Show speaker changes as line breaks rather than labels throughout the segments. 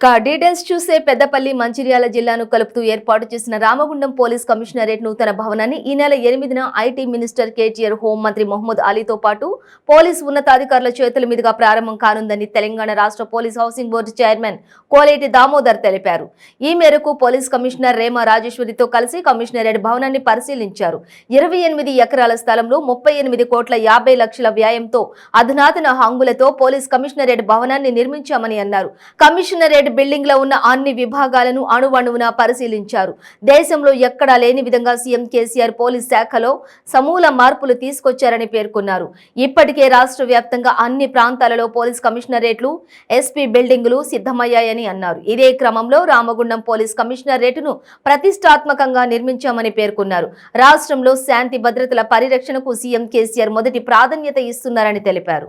Details చూసే పెద్దపల్లి మంచిర్యాల జిల్లాను కలుపుతూ ఏర్పాటు చేసిన రామగుండం పోలీస్ కమిషనరేట్ నూతన భవనాన్ని ఈ నెల ఎనిమిదిన ఐటీ మినిస్టర్ కేటీఆర్ హోంమంత్రి మహమ్మద్ అలీతో పాటు పోలీస్ ఉన్నతాధికారుల చేతుల మీదుగా ప్రారంభం కానుందని తెలంగాణ రాష్ట్ర police housing board chairman Koleti Damodar తెలిపారు. ఈ మేరకు పోలీస్ కమిషనర్ రేమా రాజేశ్వరితో కలిసి కమిషనరేట్ భవనాన్ని పరిశీలించారు. ఇరవై ఎనిమిది ఎకరాల స్థలంలో ముప్పై ఎనిమిది కోట్ల యాభై లక్షల వ్యయంతో అధునాతన హంగులతో పోలీస్ కమిషనరేట్ భవనాన్ని నిర్మించామని అన్నారు. కమిషనరేట్ బిల్డింగ్లో ఉన్న అన్ని విభాగాలను అణువణువున పరిశీలించారు. దేశంలో ఎక్కడా లేని విధంగా సీఎం కేసీఆర్ పోలీస్ శాఖలో సమూల మార్పులు తీసుకొచ్చారని పేర్కొన్నారు. ఇప్పటికే రాష్ట్ర వ్యాప్తంగా అన్ని ప్రాంతాలలో పోలీస్ కమిషనరేట్లు ఎస్పీ బిల్డింగులు సిద్ధమయ్యాయని అన్నారు. ఇదే క్రమంలో రామగుండం పోలీస్ కమిషనరేటును ప్రతిష్టాత్మకంగా నిర్మించామని పేర్కొన్నారు. రాష్ట్రంలో శాంతి భద్రతల పరిరక్షణకు సీఎం కేసీఆర్ మొదటి ప్రాధాన్యత ఇస్తున్నారని తెలిపారు.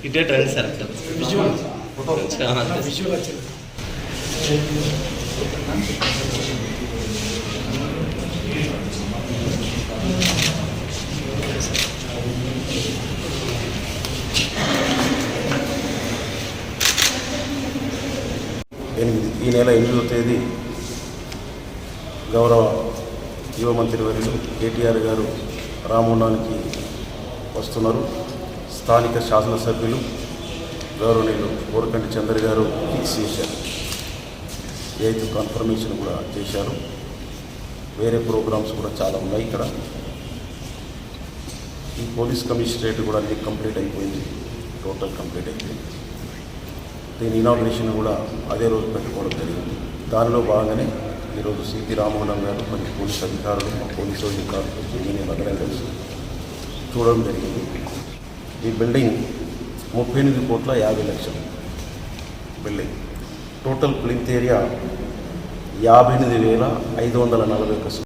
సార్. ఈ డేట్ రండి సార్ సార్.
ఎనిమిది. ఈ నెల ఎనిమిదవ తేదీ గౌరవ యువ మంత్రి వర్యులు కేటీఆర్ గారు రామగుండానికి వస్తున్నారు. స్థానిక శాసనసభ్యులు గౌరవనీయులు కోరకంటి చంద్ర గారు ఫిక్స్ చేశారు. ఎయిత్ కన్ఫర్మేషన్ కూడా చేశారు. వేరే ప్రోగ్రామ్స్ కూడా చాలా ఉన్నాయి ఇక్కడ. ఈ పోలీస్ కమిషనరేట్ కూడా అన్ని కంప్లీట్ అయిపోయింది. టోటల్ కంప్లీట్ అయిపోయింది దీని ఇనాగ్రేషన్ కూడా అదే రోజు పెట్టుకోవడం జరిగింది. దానిలో భాగంగానే ఈరోజు సిపి రామమోహన్ గారు మరియు పోలీస్ అధికారులు మా పోలీసు అధికారులు ఇంజనీర్ అందరం కలిసి చూడడం జరిగింది. ఈ బిల్డింగ్ ముప్పై ఎనిమిది కోట్ల యాభై లక్షలు. బిల్డింగ్. టోటల్ ప్లింత్ ఏరియా యాభై ఎనిమిది వేల ఐదు వందల నలభై ఒక